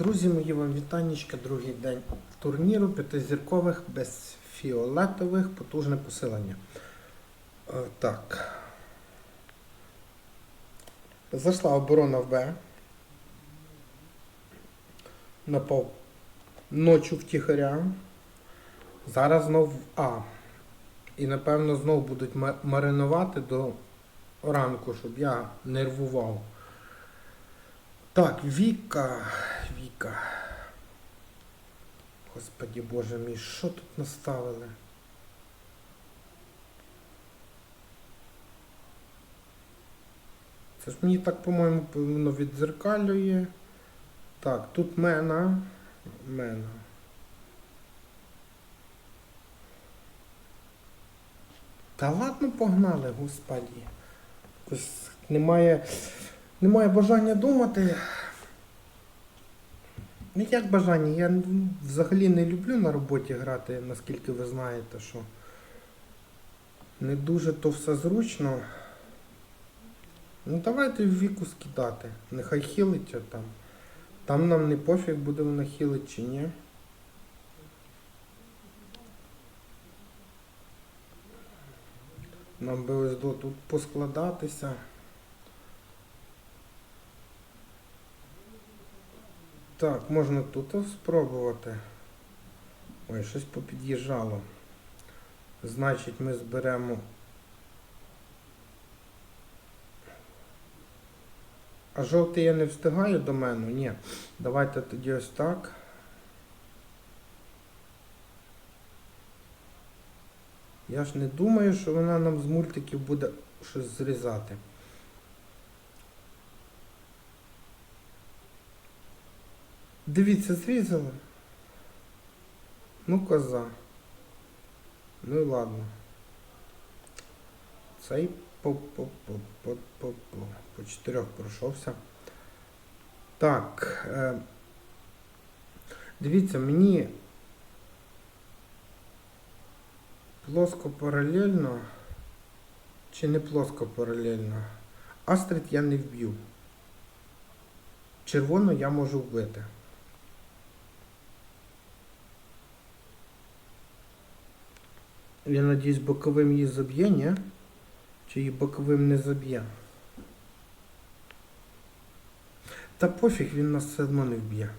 Друзі мої, вам вітанечка, другий день турніру п'ятизіркових без фіолетових, потужне посилення. Е, Так. Зайшла оборона в Б. Напав ночу втіхаря. Зараз знов в А. І напевно знов будуть маринувати до ранку, щоб я нервував. Так, Віка. Віка. Господі Боже мій, що тут наставили? Це ж мені так, по-моєму, воно віддзеркалює. Так, тут мена. Мена. Та ладно погнали, господі. Якось немає, немає бажання думати. Ну як бажання? Я взагалі не люблю на роботі грати, наскільки ви знаєте, що не дуже то все зручно. Ну давайте в віку скидати. Нехай хилить а там. Там нам не пофіг, буде вона хилить чи ні. Нам би ось до тут поскладатися. Так, можна тут спробувати. Ой, щось попід'їжджало. Значить, ми зберемо. А жовтий я не встигаю до мене? Ні. Давайте тоді ось так. Я ж не думаю, що вона нам з мультиків буде щось зрізати. Дивіться, зрізали. Ну, коза. Ну і ладно. Цей по, по, по, по, по, по, по чотирьох пройшовся. Так. Е, дивіться, мені плоско паралельно чи не плоско паралельно. Астрид я не вб'ю. Червону я можу вбити. Я надіюсь, боковим її заб'є, ні? Чи її боковим не заб'є? Та пофіг, він нас все одно не вб'є.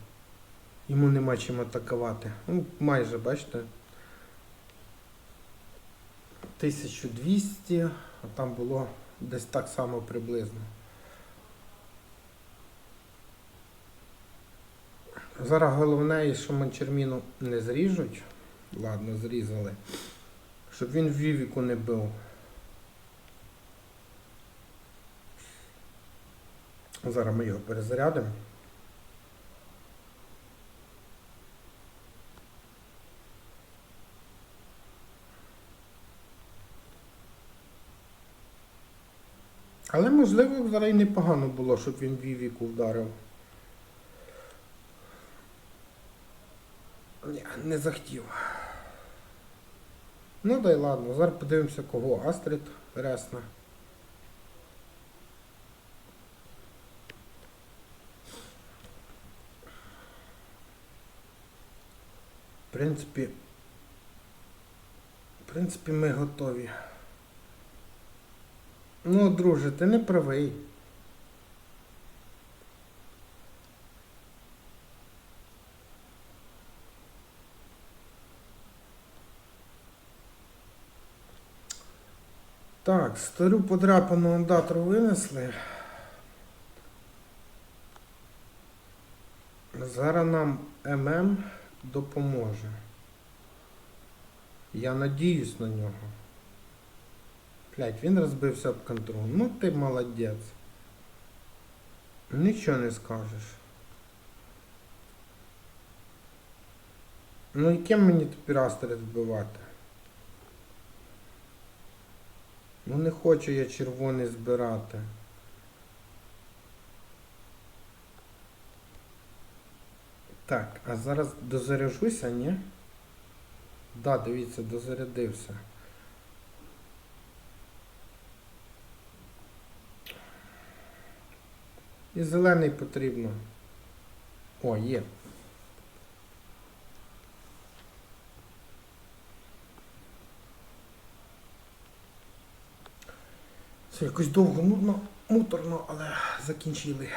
Йому нема чим атакувати. Ну, майже, бачите. 1200, а там було десь так само приблизно. Зараз головне, що манчерміну не зріжуть. Ладно, зрізали. Щоб він вівіку не бив. Зараз ми його перезарядимо. Але можливо зараз і непогано було, щоб він вівіку вдарив. Не захотів. Ну да й ладно, зараз подивимося, кого Астрид ресна. В принципі, в принципі, ми готові. Ну, друже, ти не правий. Так, стару подрапану андатру винесли. Зараз нам ММ допоможе. Я надіюсь на нього. Блять, він розбився об контроль. Ну ти молодець. Нічого не скажеш. Ну і ким мені тепер Астрид вбивати? Ну не хочу я червоний збирати. Так, а зараз дозаряжуся, ні? Да, дивіться, дозарядився. І зелений потрібно. О, є. Це якось довго, нудно, муторно, але закінчили.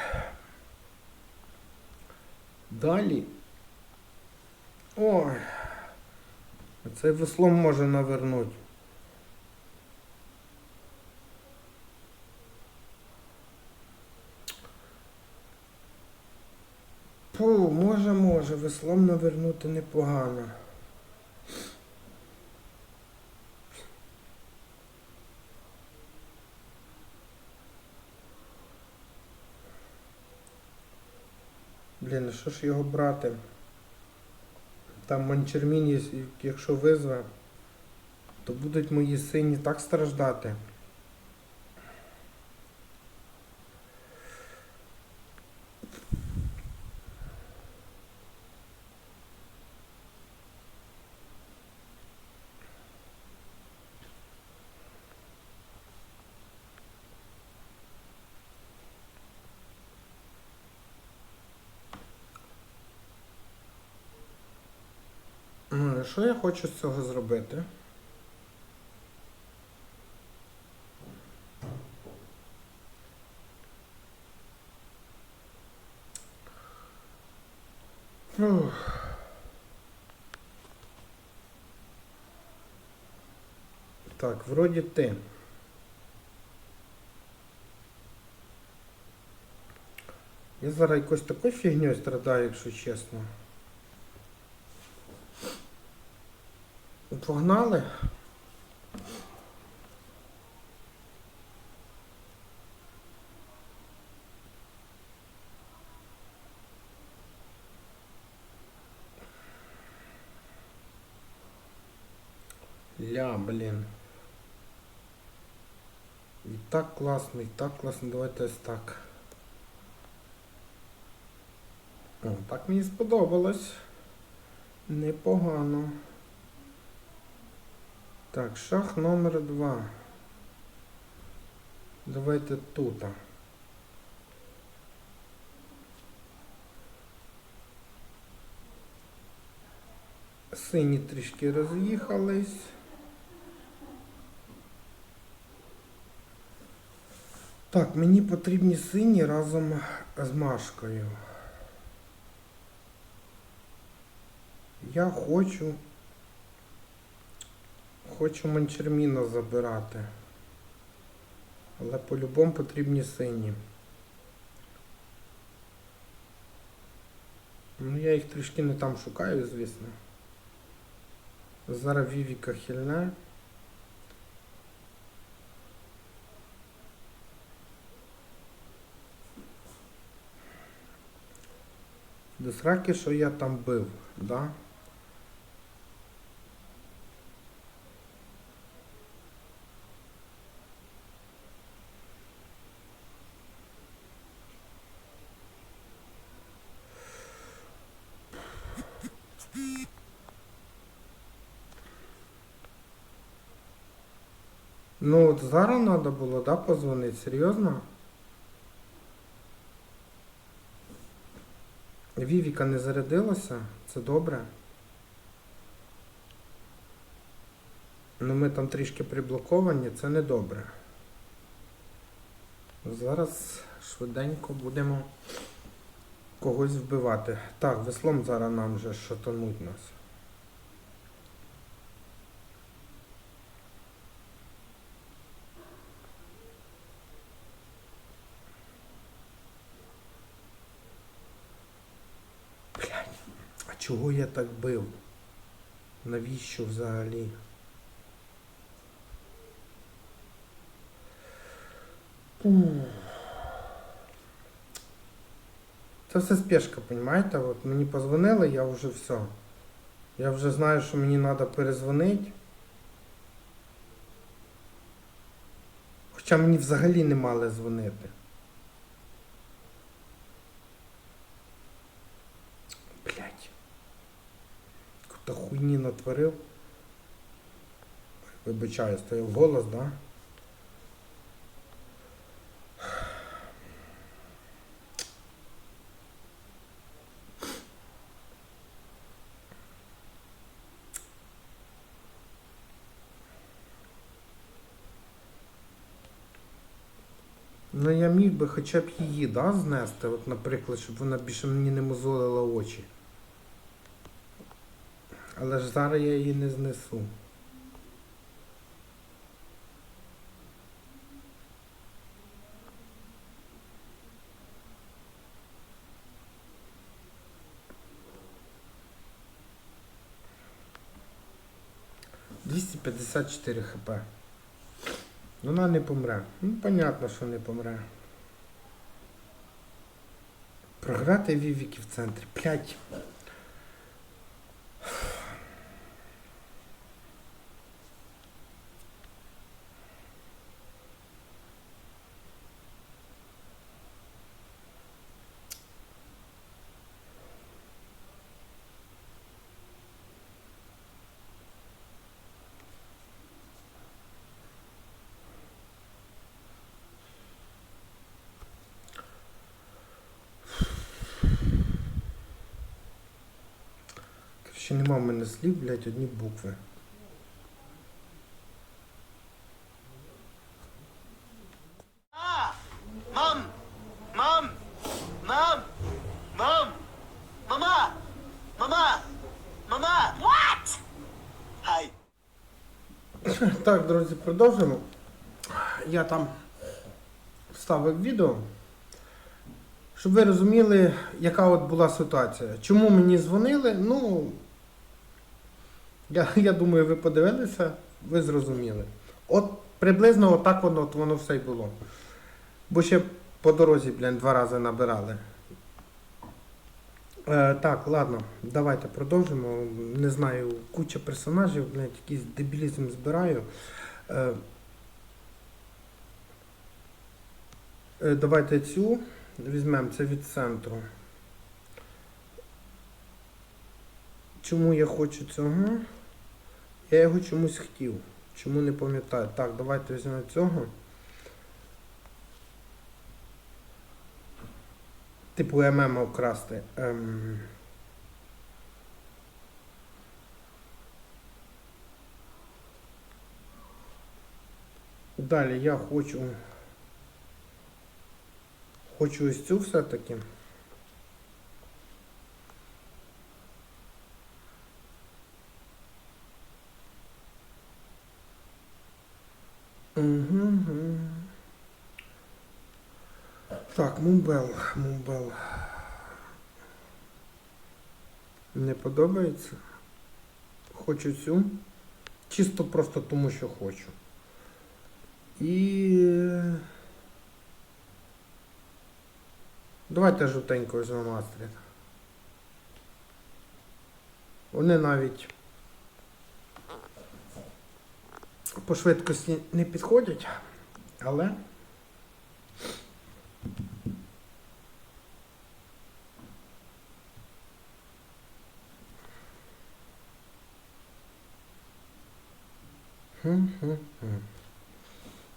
Далі. Ой. Цей веслом може навернути. Пу, може, може, веслом навернути непогано. Блін, що ж його брати? Там манчермін, якщо визве, то будуть мої сині так страждати. Що я хочу з цього зробити? Ух. Так, вроді ти. Я зараз якось такою фігньою страдаю, якщо чесно. Погнали. Ля, блін. І так класно, і так класно. Давайте ось так. О, так мені сподобалось. Непогано. Так, шах номер два. Давайте тут. Сині трішки роз'їхались. Так, мені потрібні сині разом з Машкою. Я хочу Хочу манчерміна забирати. Але по-любому потрібні сині. Ну я їх трішки не там шукаю, звісно. Зараз Вівіка хильне. До сраки, що я там бив, да? Ну от зараз треба було, да, позвонити, серйозно? Вівіка не зарядилася, це добре. Ну ми там трішки приблоковані, це не добре. Зараз швиденько будемо когось вбивати. Так, веслом зараз нам вже шатануть нас. Блядь, а чого я так бив? Навіщо взагалі? Це все спешка, понимаете? От мені позвонили, я вже все. Я вже знаю, що мені треба перезвонити. Хоча мені взагалі не мали дзвонити. творив. Вибачаю, стояв голос, да? Ну, я міг би хоча б її да, знести, от, наприклад, щоб вона більше мені не мозолила очі. Але ж зараз я її не знесу. Двісті п'ятдесят чотири хп. Вона не помре. Ну, понятно, що не помре. Програти Вівіки в центрі. Блять. Короче, нема в мене слів, блять, одні букви. Mom! Mom! Mom! Mom! Mama! Mama! Mama! What? Hi. Так, друзі, продовжимо. Я там вставив відео, щоб ви розуміли, яка от була ситуація. Чому мені дзвонили? Ну, я, я думаю, ви подивилися, ви зрозуміли. От приблизно отак воно, от воно все й було. Бо ще по дорозі, блін, два рази набирали. Е, так, ладно, давайте продовжимо. Не знаю, куча персонажів, блядь, якийсь дебілізм збираю. Е, е, давайте цю візьмемо, це від центру. Чому я хочу цього? Я його чомусь хотів. Чому не пам'ятаю? Так, давайте візьмемо цього. Типу ММ вкрасти. Ем... Далі я хочу. Хочу ось цю все-таки. Угу. Так, Мумбел, Мумбел. Не подобається. Хочу цю. Чисто просто тому, що хочу. І. Давайте жовтенько візьмемо Астрід. Вони навіть по швидкості не підходять, але.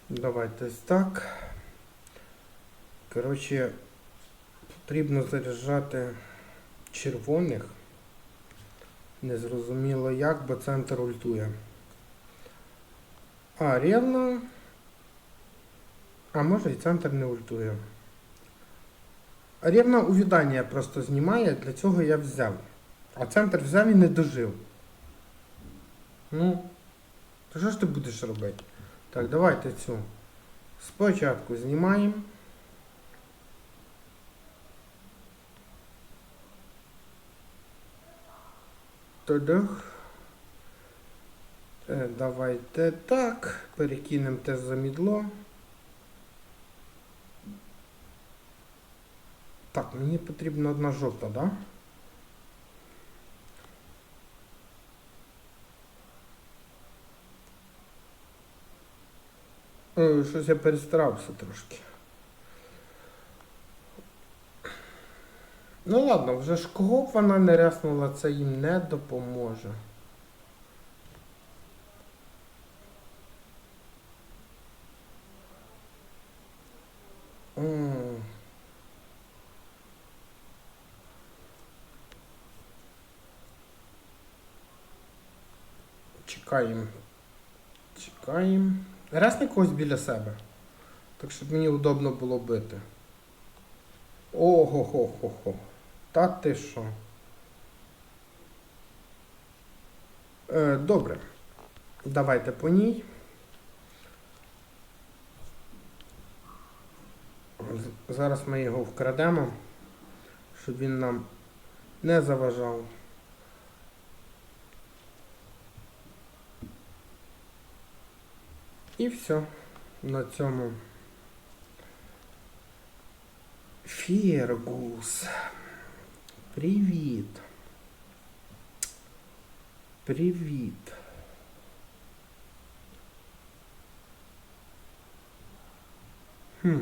Давайте так. Коротше, потрібно заряджати червоних. Незрозуміло як, бо центр ультує. А, рівно. А може і центр не ультує. Рівно увідання просто знімає, для цього я взяв. А центр взяв і не дожив. Ну, то що ж ти будеш робити? Так, давайте цю. Спочатку знімаємо. Тодох. Е, Давайте так. Перекинемо те замідло. Так, мені потрібна одна жовта, так? Да? Ой, Щось я перестарався трошки. Ну ладно, вже ж кого б вона не ряснула, це їм не допоможе. Чекаємо. Чекаємо. Рясни когось біля себе. Так щоб мені удобно було бити. Ого-го-го-го. Та ти що? Е, добре. Давайте по ній. Зараз ми його вкрадемо, щоб він нам не заважав. І все. На цьому. Фергус. Привіт. Привіт. Хм.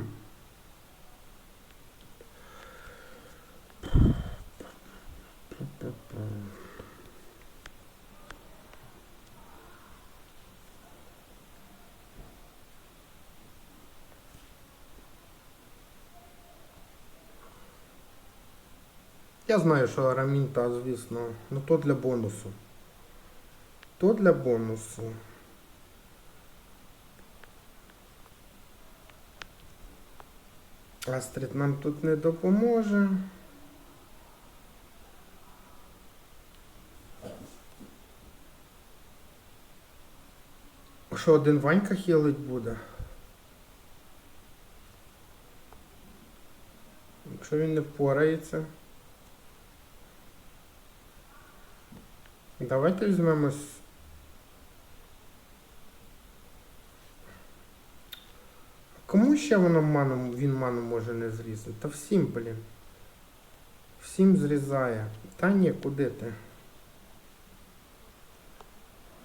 Я знаю, що Арамінта, звісно, ну то для бонусу. То для бонусу. Астрид нам тут не допоможе. Що один Ванька хілить буде? Якщо він не впорається. Давайте візьмемось. Кому ще воно маном, він ману може не зрізати? Та всім, блін. Всім зрізає. Та ні, куди ти?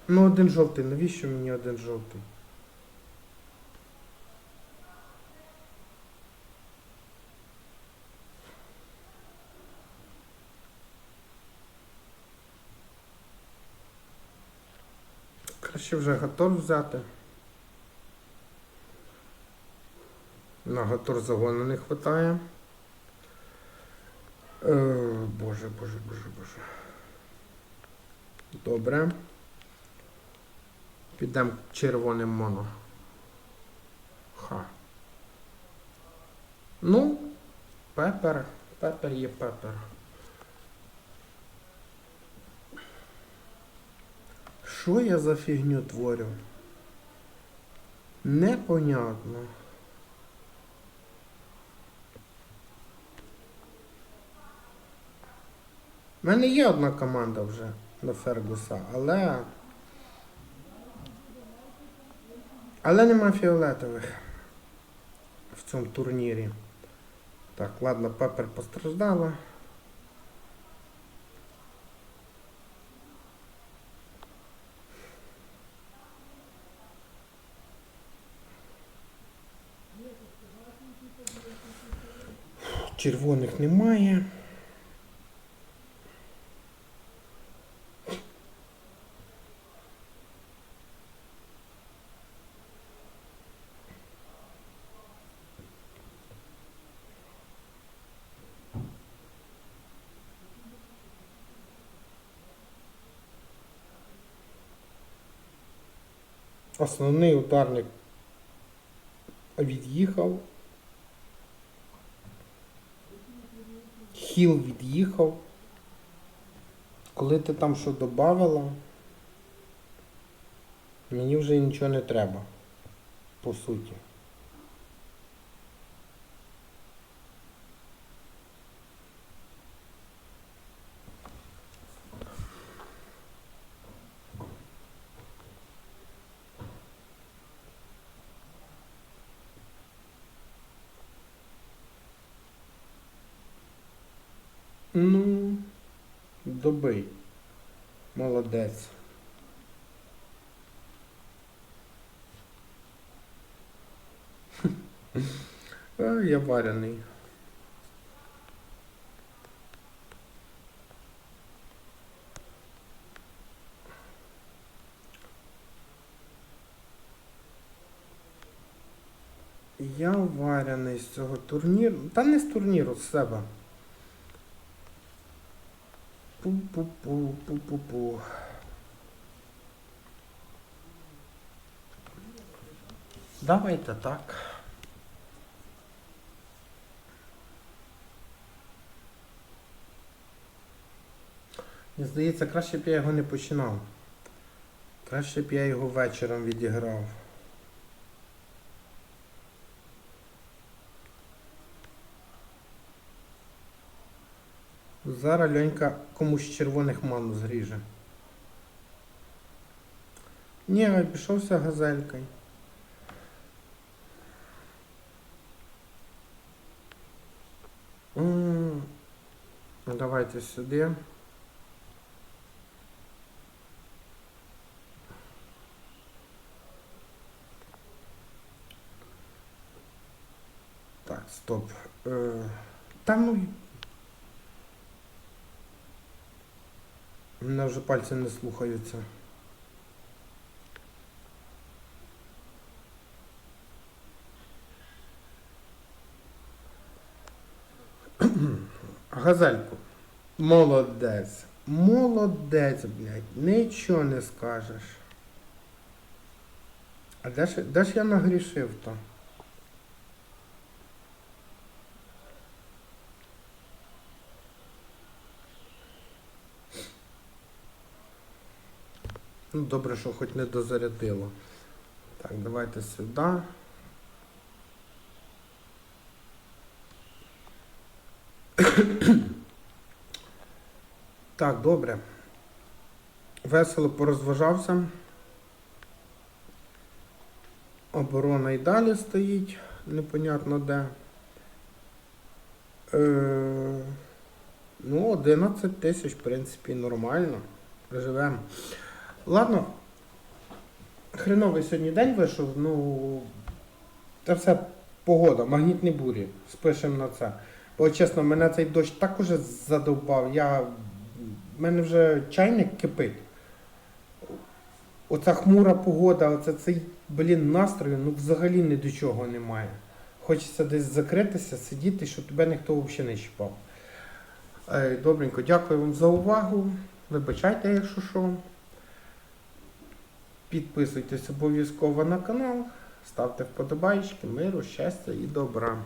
Ну, один жовтий. Навіщо мені один жовтий? Краще вже Гатор взяти. На Гатор загону не вистачає. Е, боже, боже, боже, боже. Добре. Підемо червоним моно. Ха. Ну, пепер. Пепер є пепер. Що я за фігню творю? Непонятно. У мене є одна команда вже на Фергуса, але. Але нема фіолетових в цьому турнірі. Так, ладно, Пепер постраждала. Червоних немає. Основний ударник від'їхав. Хіл від'їхав. Коли ти там що додавала, мені вже нічого не треба. По суті. Ну, добий. Молодець. Я варений. Я варений з цього турніру. Та не з турніру, з себе. Пу-пу-пу-пу-пу-пу. Давайте так. Мені здається, краще б я його не починав. Краще б я його вечором відіграв. Зараз Льонька комусь червоних ману зріже. Ні, обійшовся газелькою. М, ну, Давайте сюди. Так, стоп. Е, та ну. вже пальці не слухаються. Газельку. Молодець. Молодець, блядь. Нічого не скажеш. А де ж, де ж я нагрішив то? Ну, добре, що хоч не дозарядило. Так, давайте сюди. Так, добре. Весело порозважався. Оборона і далі стоїть, непонятно де. Е, ну, 11 тисяч, в принципі, нормально. Живемо. Ладно. Хреновий сьогодні день вийшов, ну. Це все погода, магнітні бурі. Спишемо на це. Бо чесно, мене цей дощ так уже задовбав. Я... В мене вже чайник кипить. Оця хмура погода, оце цей, блін, настрою, ну взагалі ні до чого немає. Хочеться десь закритися, сидіти, щоб тебе ніхто взагалі не чіпав. Добренько, дякую вам за увагу. Вибачайте, якщо що. Підписуйтесь обов'язково на канал, ставте вподобайки, миру, щастя і добра.